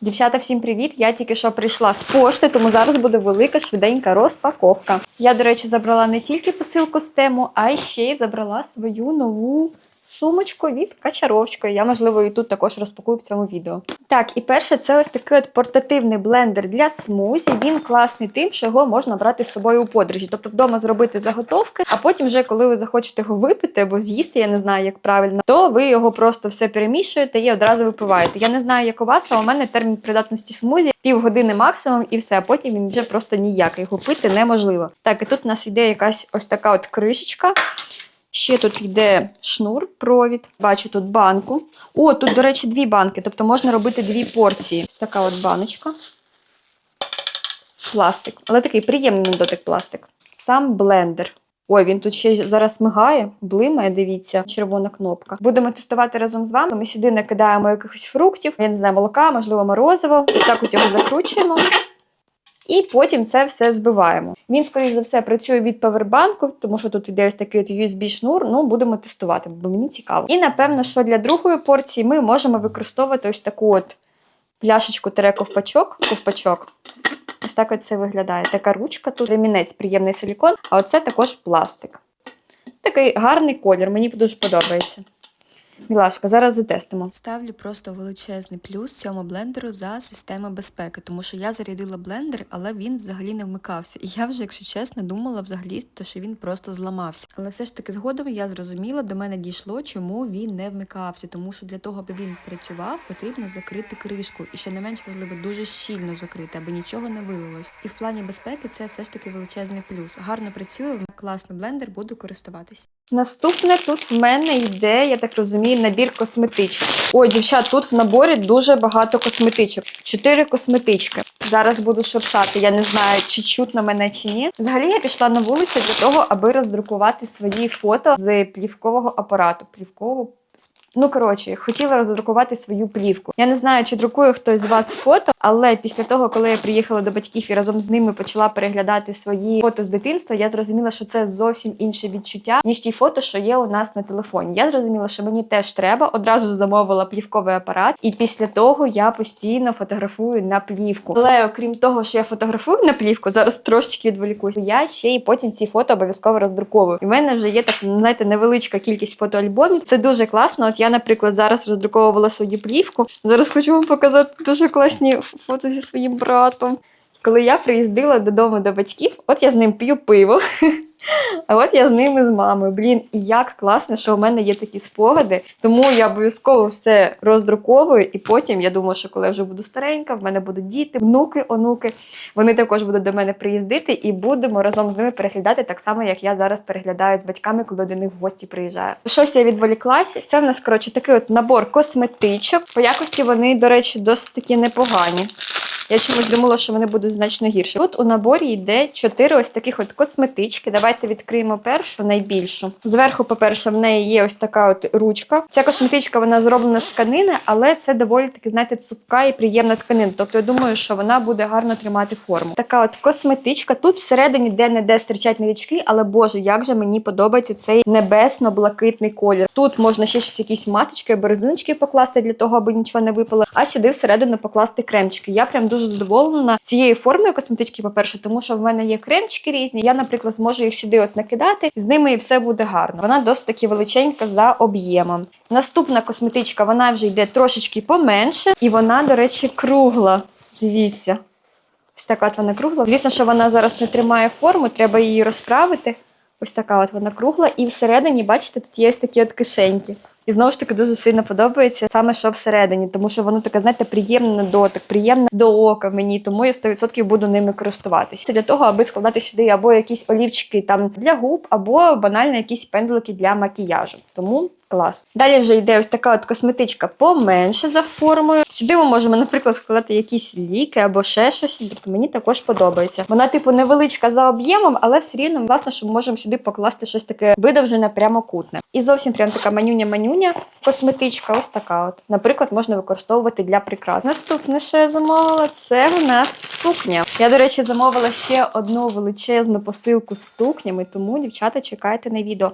Дівчата, всім привіт! Я тільки що прийшла з пошти, тому зараз буде велика швиденька розпаковка. Я, до речі, забрала не тільки посилку з тему, а й ще й забрала свою нову сумочку від Качаровської. Я, можливо, і тут також розпакую в цьому відео. Так, і перше, це ось такий от портативний блендер для смузі. Він класний тим, що його можна брати з собою у подорожі. Тобто вдома зробити заготовки, а потім, вже коли ви захочете його випити або з'їсти, я не знаю, як правильно, то ви його просто все перемішуєте і одразу випиваєте. Я не знаю, як у вас, а у мене термін придатності смузі півгодини максимум, і все. Потім він вже просто ніякий. Його пити неможливо. Так, і тут у нас йде якась ось така от кришечка. Ще тут йде шнур, провід. Бачу тут банку. О, тут, до речі, дві банки, тобто можна робити дві порції. Ось така от баночка. Пластик. Але такий приємний дотик пластик. Сам блендер. Ой, він тут ще зараз мигає, блимає, дивіться, червона кнопка. Будемо тестувати разом з вами. Ми сюди накидаємо якихось фруктів, я не знаю, молока, можливо, морозиво. Ось так от його закручуємо. І потім це все збиваємо. Він, скоріш за все, працює від павербанку, тому що тут іде ось такий от USB-шнур. Ну, будемо тестувати, бо мені цікаво. І напевно, що для другої порції ми можемо використовувати ось таку от пляшечку тере ковпачок. ковпачок. Ось так от це виглядає. Така ручка, тут ремінець, приємний силікон, а оце також пластик. Такий гарний колір, мені дуже подобається. Мілашка, зараз затестимо. Ставлю просто величезний плюс цьому блендеру за систему безпеки, тому що я зарядила блендер, але він взагалі не вмикався. І я вже, якщо чесно, думала взагалі, то що він просто зламався. Але все ж таки згодом я зрозуміла, до мене дійшло, чому він не вмикався. Тому що для того, аби він працював, потрібно закрити кришку. І що не менш важливо, дуже щільно закрити, аби нічого не вилилось. І в плані безпеки це все ж таки величезний плюс. Гарно працює, класний блендер, буду користуватись. Наступне тут в мене йде, я так розумію, набір косметичок. Ой, дівчат, тут в наборі дуже багато косметичок. Чотири косметички. Зараз буду шуршати. Я не знаю, чи чутно мене чи ні. Взагалі я пішла на вулицю для того, аби роздрукувати свої фото з плівкового апарату. Плівкового Ну, коротше, хотіла роздрукувати свою плівку. Я не знаю, чи друкує хтось з вас фото, але після того, коли я приїхала до батьків і разом з ними почала переглядати свої фото з дитинства, я зрозуміла, що це зовсім інше відчуття, ніж ті фото, що є у нас на телефоні. Я зрозуміла, що мені теж треба. Одразу замовила плівковий апарат, і після того я постійно фотографую на плівку. Але окрім того, що я фотографую на плівку, зараз трошечки відволікусь, я ще й потім ці фото обов'язково роздруковую. І в мене вже є так, знаєте, невеличка кількість фотоальбомів. Це дуже класно. От я, наприклад, зараз роздруковувала свою плівку. Зараз хочу вам показати дуже класні фото зі своїм братом. Коли я приїздила додому до батьків, от я з ним п'ю пиво. А от я з ними з мамою. Блін, і як класно, що у мене є такі спогади. Тому я обов'язково все роздруковую, і потім я думаю, що коли я вже буду старенька, в мене будуть діти, внуки, онуки. Вони також будуть до мене приїздити, і будемо разом з ними переглядати так само, як я зараз переглядаю з батьками, коли до них в гості приїжджаю. Щось я відволіклася. Це в нас коротше такий от набор косметичок. По якості вони, до речі, досить такі непогані. Я чомусь думала, що вони будуть значно гірші. Тут у наборі йде чотири ось таких от косметички. Давайте відкриємо першу, найбільшу. Зверху, по-перше, в неї є ось така от ручка. Ця косметичка вона зроблена з тканини, але це доволі таки, знаєте, цупка і приємна тканина. Тобто я думаю, що вона буде гарно тримати форму. Така от косметичка. Тут всередині де-не-де стирчать новічки, але боже, як же мені подобається цей небесно-блакитний колір. Тут можна ще щось якісь масочки або резиночки покласти для того, аби нічого не випало. А сюди всередину покласти кремчики. Я прям дуже задоволена цією формою косметички, по-перше, тому що в мене є кремчики різні. Я, наприклад, зможу їх сюди от накидати, з ними і все буде гарно. Вона досить таки величенька за об'ємом. Наступна косметичка, вона вже йде трошечки поменше, і вона, до речі, кругла. Дивіться. Ось така от вона кругла. Звісно, що вона зараз не тримає форму, треба її розправити. Ось така от вона кругла. І всередині, бачите, тут є ось такі от кишеньки. І знову ж таки дуже сильно подобається саме що всередині, тому що воно таке, знаєте, приємне на дотик, приємне до ока мені, тому я 100% буду ними користуватися. Це для того, аби складати сюди або якісь олівчики там для губ, або банально якісь пензлики для макіяжу. Тому клас. Далі вже йде ось така от косметичка поменше за формою. Сюди ми можемо, наприклад, складати якісь ліки або ще щось. Тобто мені також подобається. Вона, типу, невеличка за об'ємом, але все рівно, власне, що ми можемо сюди покласти щось таке видовжене, прямокутне. І зовсім прям така манюня-манюня косметичка. Ось така. От, наприклад, можна використовувати для прикрас. Наступне, що я замовила, це в нас сукня. Я, до речі, замовила ще одну величезну посилку з сукнями, тому, дівчата, чекайте на відео.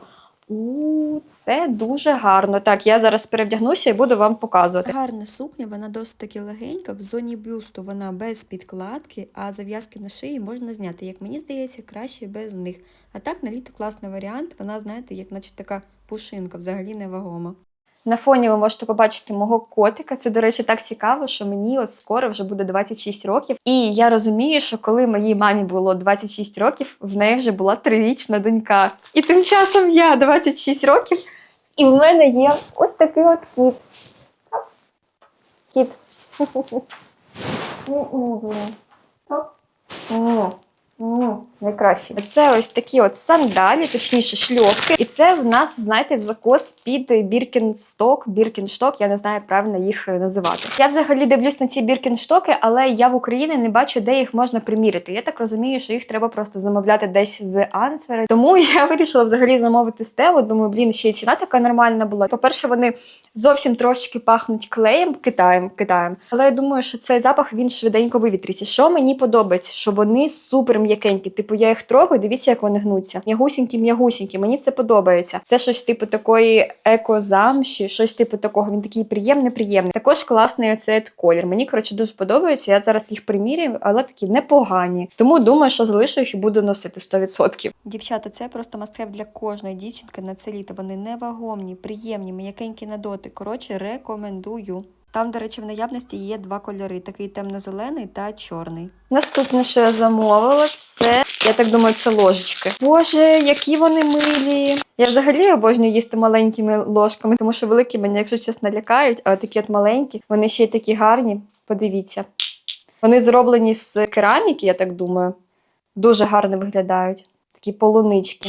У, це дуже гарно. Так, я зараз перевдягнуся і буду вам показувати. Гарна сукня, вона досить таки легенька. В зоні бюсту вона без підкладки, а зав'язки на шиї можна зняти. Як мені здається, краще без них. А так на літо класний варіант. Вона, знаєте, як наче така пушинка, взагалі невагома. На фоні ви можете побачити мого котика. Це, до речі, так цікаво, що мені от скоро вже буде 26 років. І я розумію, що коли моїй мамі було 26 років, в неї вже була трирічна донька. І тим часом я 26 років, і в мене є ось такий от кіт. Кіт. Найкраще. Це ось такі от сандалі, точніше шльопки. І це в нас, знаєте, закос під біркінсток, біркіншток, я не знаю, як правильно їх е, називати. Я взагалі дивлюсь на ці біркінштоки, але я в Україні не бачу, де їх можна приміряти. Я так розумію, що їх треба просто замовляти десь з Ансвери. Тому я вирішила взагалі замовити з тему. Думаю, блін, ще й ціна така нормальна була. По-перше, вони зовсім трошечки пахнуть клеєм Китаєм, Китаєм. Але я думаю, що цей запах він швиденько вивітриться. Що мені подобається, що вони супер м'якенькі. Типу, я їх трогаю, дивіться, як вони гнуться. М'ягусінькі, м'ягусінькі. Мені це подобається. Це щось типу такої екозамші, щось типу такого. Він такий приємний, приємний. Також класний оцей колір. Мені коротше дуже подобається. Я зараз їх примірюю, але такі непогані. Тому думаю, що залишу їх і буду носити 100%. Дівчата, це просто мастхев для кожної дівчинки на це літо. Вони невагомні, приємні, м'якенькі на дотик. Коротше, рекомендую. Там, до речі, в наявності є два кольори: такий темно-зелений та чорний. Наступне, що я замовила, це я так думаю, це ложечки. Боже, які вони милі. Я взагалі обожнюю їсти маленькими ложками, тому що великі мене, якщо чесно, лякають, а такі от маленькі, вони ще й такі гарні. Подивіться. Вони зроблені з кераміки, я так думаю. Дуже гарно виглядають. Такі полунички.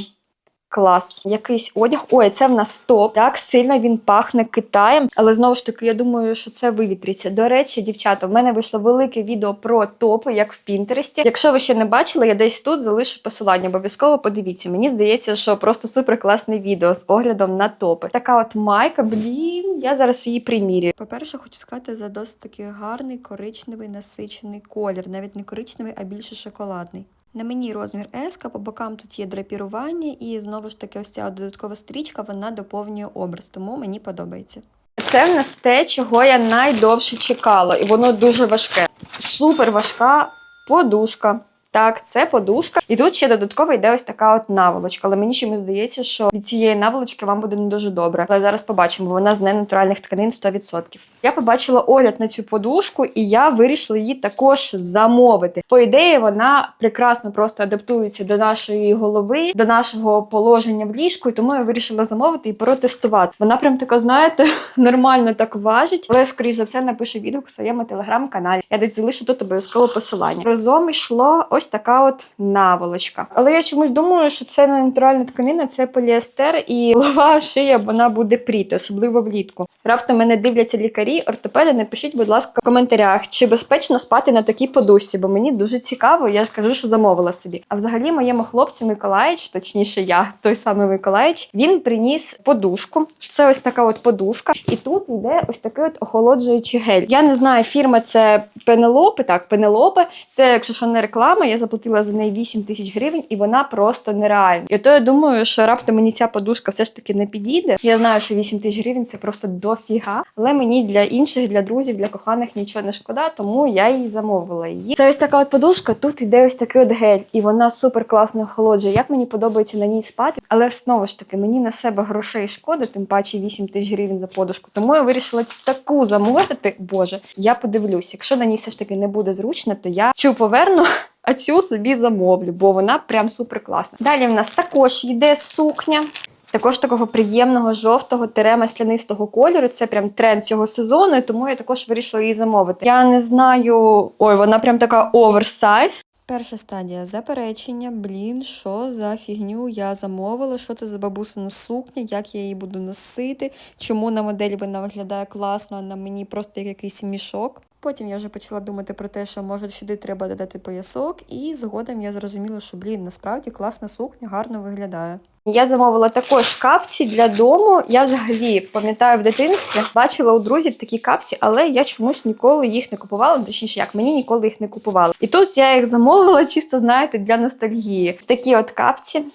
Клас. Якийсь одяг. Ой, це в нас топ. Так сильно він пахне Китаєм. Але знову ж таки, я думаю, що це вивітриться. До речі, дівчата, в мене вийшло велике відео про топи, як в Пінтересті. Якщо ви ще не бачили, я десь тут залишу посилання. Обов'язково подивіться. Мені здається, що просто супер класне відео з оглядом на топи. Така от майка, блін, я зараз її примірюю. По-перше, хочу сказати за досить такий гарний коричневий насичений колір, навіть не коричневий, а більше шоколадний. На мені розмір S, по бокам тут є драпірування, і знову ж таки, ось ця додаткова стрічка вона доповнює образ, тому мені подобається. Це в нас те, чого я найдовше чекала, і воно дуже важке. Супер важка подушка. Так, це подушка. І тут ще додатково йде ось така от наволочка. Але мені чомусь здається, що від цієї наволочки вам буде не дуже добре. Але зараз побачимо, вона з ненатуральних тканин 100%. Я побачила огляд на цю подушку, і я вирішила її також замовити. По ідеї, вона прекрасно просто адаптується до нашої голови, до нашого положення в ліжку, і тому я вирішила замовити і протестувати. Вона прям така, знаєте, нормально так важить, але скоріш за все напишу відгук в своєму телеграм-каналі. Я десь залишу тут обов'язково посилання. Разом йшло ось така от наволочка. Але я чомусь думаю, що це не натуральна тканина, це поліестер, і голова шия вона буде пріти, особливо влітку. Раптом мене дивляться лікарі, ортопеди. Напишіть, будь ласка, в коментарях, чи безпечно спати на такій подушці, бо мені дуже цікаво. Я ж кажу, що замовила собі. А взагалі, моєму хлопцю Миколаїч, точніше, я той самий Миколаїч, він приніс подушку. Це ось така от подушка, і тут йде ось такий от охолоджуючий гель. Я не знаю, фірма це Пенелопи. Так, Пенелопи. Це, якщо що не реклама, я заплатила за неї 8 тисяч гривень, і вона просто нереальна. І то я думаю, що раптом мені ця подушка все ж таки не підійде. Я знаю, що 8 тисяч гривень це просто дофіга. Але мені для інших, для друзів, для коханих нічого не шкода, тому я її замовила її. Це ось така от подушка. Тут йде ось такий от гель, і вона супер класно охолоджує. Як мені подобається на ній спати, але знову ж таки мені на себе грошей шкода, тим паче 8 тисяч гривень за подушку. Тому я вирішила таку замовити. Боже, я подивлюсь. Якщо на ній все ж таки не буде зручно, то я цю поверну. А цю собі замовлю, бо вона прям супер класна. Далі в нас також йде сукня. Також такого приємного жовтого маслянистого кольору. Це прям тренд цього сезону, і тому я також вирішила її замовити. Я не знаю. Ой, вона прям така оверсайз. Перша стадія заперечення. Блін, що за фігню я замовила, що це за бабусина сукня, як я її буду носити, чому на моделі вона виглядає класно, а на мені просто як якийсь мішок. Потім я вже почала думати про те, що може сюди треба додати поясок, і згодом я зрозуміла, що блін, насправді класна сукня, гарно виглядає. Я замовила також капці для дому. Я взагалі пам'ятаю в дитинстві, бачила у друзів такі капці, але я чомусь ніколи їх не купувала. Точніше, як мені ніколи їх не купувала. І тут я їх замовила, чисто знаєте, для ностальгії. Такі от капці.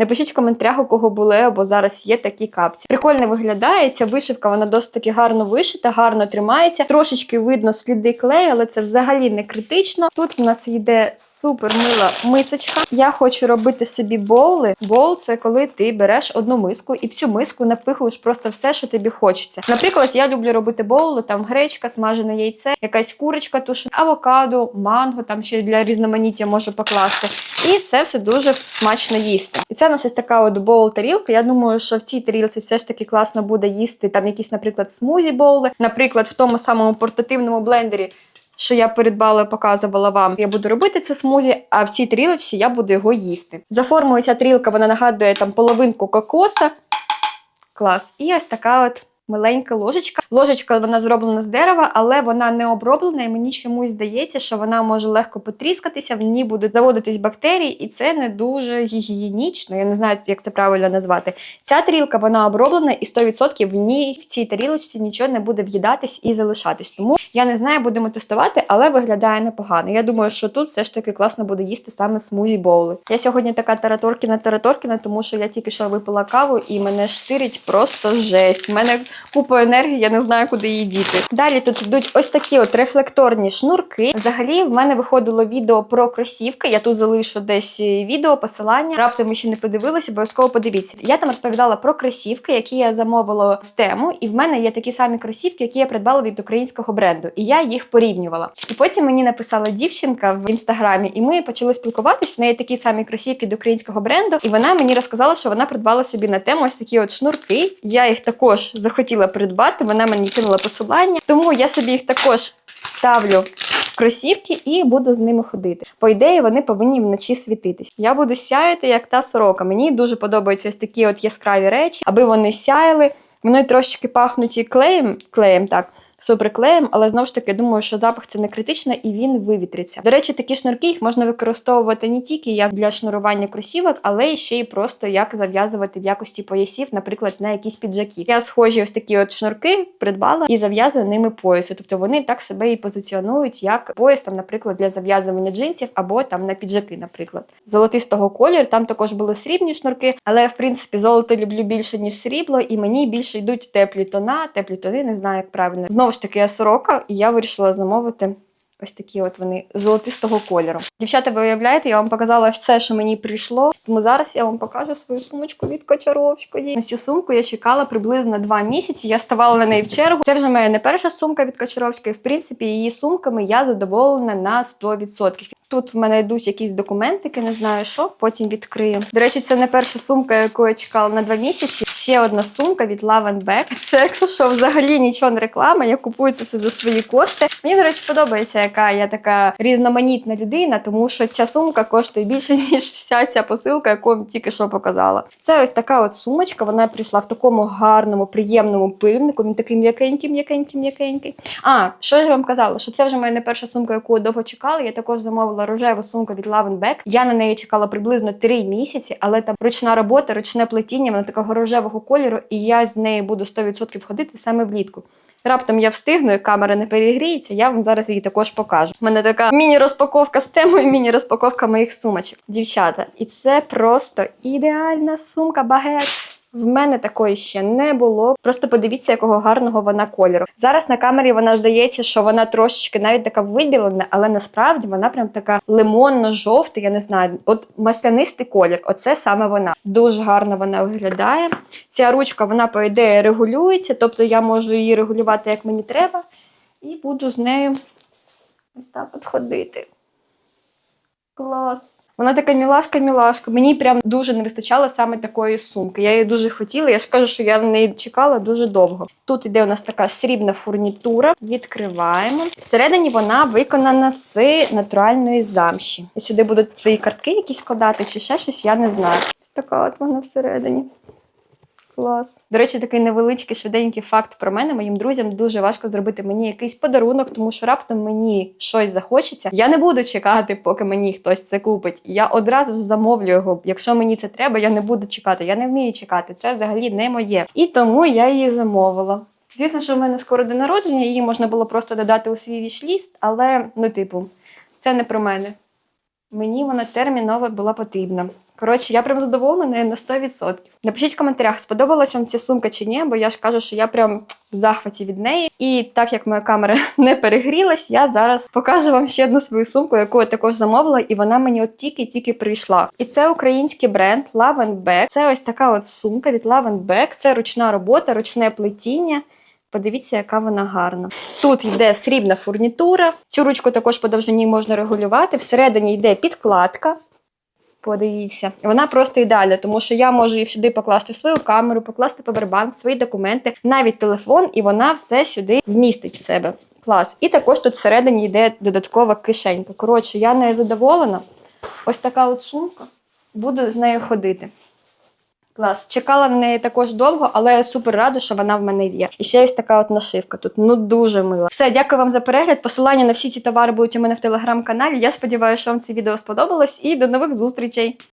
Напишіть в коментарях, у кого були або зараз є такі капці. Прикольно виглядає. Ця вишивка вона досить таки гарно вишита, гарно тримається. Трошечки видно сліди клею, але це взагалі не критично. Тут в нас йде супер мила мисочка. Я хочу робити собі боули. Боул це коли ти береш одну миску і всю миску напихуєш просто все, що тобі хочеться. Наприклад, я люблю робити боули, там гречка, смажене яйце, якась курочка тушена, авокадо, манго, там ще для різноманіття можу покласти. І це все дуже смачно їсти. І це у нас ось така от боул тарілка. Я думаю, що в цій тарілці все ж таки класно буде їсти там якісь, наприклад, смузі боули. Наприклад, в тому самому портативному блендері. Що я передбала і показувала вам. Я буду робити це смузі, а в цій тарілочці я буду його їсти. За формою ця тарілка вона нагадує там половинку кокоса. Клас. І ось така от миленька ложечка. Ложечка вона зроблена з дерева, але вона не оброблена, і мені чомусь здається, що вона може легко потріскатися, в ній будуть заводитись бактерії, і це не дуже гігієнічно. Я не знаю, як це правильно назвати. Ця тарілка вона оброблена, і 100% в ній в цій тарілочці нічого не буде в'їдатись і залишатись. Тому я не знаю, будемо тестувати, але виглядає непогано. Я думаю, що тут все ж таки класно буде їсти саме смузі боули. Я сьогодні така тараторкіна тараторкіна, тому що я тільки що випила каву і мене штирить просто жесть. У мене купа енергії, я не знаю, куди її діти. Далі тут йдуть ось такі от рефлекторні шнурки. Взагалі, в мене виходило відео про кросівки. Я тут залишу десь відео, посилання. Раптом ви ще не подивилися, обов'язково подивіться. Я там розповідала про кросівки, які я замовила з тему, і в мене є такі самі кросівки, які я придбала від українського бренду. І я їх порівнювала. І потім мені написала дівчинка в інстаграмі, і ми почали спілкуватись. В неї такі самі кросівки від українського бренду, і вона мені розказала, що вона придбала собі на тему ось такі от шнурки. Я їх також захотіла придбати. Вона мені кинула посилання, тому я собі їх також ставлю в кросівки і буду з ними ходити. По ідеї, вони повинні вночі світитись. Я буду сяяти, як та сорока. Мені дуже подобаються ось такі от яскраві речі, аби вони сяяли. Вони трошечки пахнуть і клеєм, клеєм так, суперклеєм, але знову ж таки думаю, що запах це не критично і він вивітриться. До речі, такі шнурки їх можна використовувати не тільки як для шнурування кросівок, але ще й просто як зав'язувати в якості поясів, наприклад, на якісь піджаки. Я схожі ось такі от шнурки придбала і зав'язую ними пояси. Тобто вони так себе і позиціонують як пояс, там, наприклад, для зав'язування джинсів або там на піджаки, наприклад. Золотистого кольору, там також були срібні шнурки, але в принципі золото люблю більше, ніж срібло, і мені більше йдуть теплі тона, теплі тони, не знаю, як правильно. Знову ж таки, я сорока, і я вирішила замовити. Ось такі от вони золотистого кольору. Дівчата, ви уявляєте, я вам показала все, що мені прийшло. Тому зараз я вам покажу свою сумочку від Кочаровської. На цю сумку я чекала приблизно два місяці. Я ставала на неї в чергу. Це вже моя не перша сумка від Кочаровської. В принципі, її сумками я задоволена на 100%. Тут в мене йдуть якісь документики, не знаю що, потім відкрию. До речі, це не перша сумка, яку я чекала на два місяці. Ще одна сумка від Love and Back. Це якщо що, взагалі нічого не реклама. Я купую це все за свої кошти. Мені, до речі, подобається, яка я така різноманітна людина, тому що ця сумка коштує більше, ніж вся ця посилка, яку я тільки що показала. Це ось така от сумочка. Вона прийшла в такому гарному, приємному пивнику. Він такий м'якенький, м'якенький, м'якенький. А, що я вам казала? Що це вже моя не перша сумка, яку довго чекала. Я також замовила рожеву сумку від Back. Я на неї чекала приблизно 3 місяці, але там ручна робота, ручне плетіння, вона такого рожевого кольору, і я з нею буду 100% ходити саме влітку. Раптом я встигну, і камера не перегріється, я вам зараз її також покажу. У мене така міні-розпаковка з темою, міні-розпаковка моїх сумочок. Дівчата, і це просто ідеальна сумка багет. В мене такої ще не було. Просто подивіться, якого гарного вона кольору. Зараз на камері вона здається, що вона трошечки навіть така вибілена, але насправді вона прям така лимонно-жовта, я не знаю, от маслянистий колір. Оце саме вона. Дуже гарно вона виглядає. Ця ручка, вона, по ідеї, регулюється, тобто я можу її регулювати як мені треба, і буду з нею ось так ходити. Клас. Вона така мілашка-мілашка. Мені прям дуже не вистачало саме такої сумки. Я її дуже хотіла. Я ж кажу, що я на неї чекала дуже довго. Тут іде у нас така срібна фурнітура. Відкриваємо. Всередині вона виконана з натуральної замші. І сюди будуть свої картки якісь складати чи ще щось, я не знаю. Ось така от вона всередині. Клас. До речі, такий невеличкий швиденький факт про мене. Моїм друзям дуже важко зробити мені якийсь подарунок, тому що раптом мені щось захочеться. Я не буду чекати, поки мені хтось це купить. Я одразу ж замовлю його. Якщо мені це треба, я не буду чекати. Я не вмію чекати. Це взагалі не моє. І тому я її замовила. Звісно, що в мене скоро день народження, її можна було просто додати у свій вішліст, але ну, типу, це не про мене. Мені вона терміново була потрібна. Коротше, я прям задоволена на 100%. Напишіть в коментарях, сподобалась вам ця сумка чи ні, бо я ж кажу, що я прям в захваті від неї. І так як моя камера не перегрілась, я зараз покажу вам ще одну свою сумку, яку я також замовила, і вона мені от тільки-тільки прийшла. І це український бренд Love and Back. Це ось така от сумка від Love and Back. Це ручна робота, ручне плетіння. Подивіться, яка вона гарна. Тут йде срібна фурнітура. Цю ручку також по довжині можна регулювати. Всередині йде підкладка. Подивіться, вона просто ідеальна, тому що я можу її сюди покласти свою камеру, покласти павербанк, свої документи, навіть телефон, і вона все сюди вмістить в себе. Клас. І також тут всередині йде додаткова кишенька. Коротше, я нею задоволена. Ось така от сумка. Буду з нею ходити. Клас. Чекала на неї також довго, але я супер рада, що вона в мене є. І ще ось така от нашивка тут. Ну дуже мила. Все, дякую вам за перегляд. Посилання на всі ці товари будуть у мене в телеграм-каналі. Я сподіваюся, що вам це відео сподобалось і до нових зустрічей.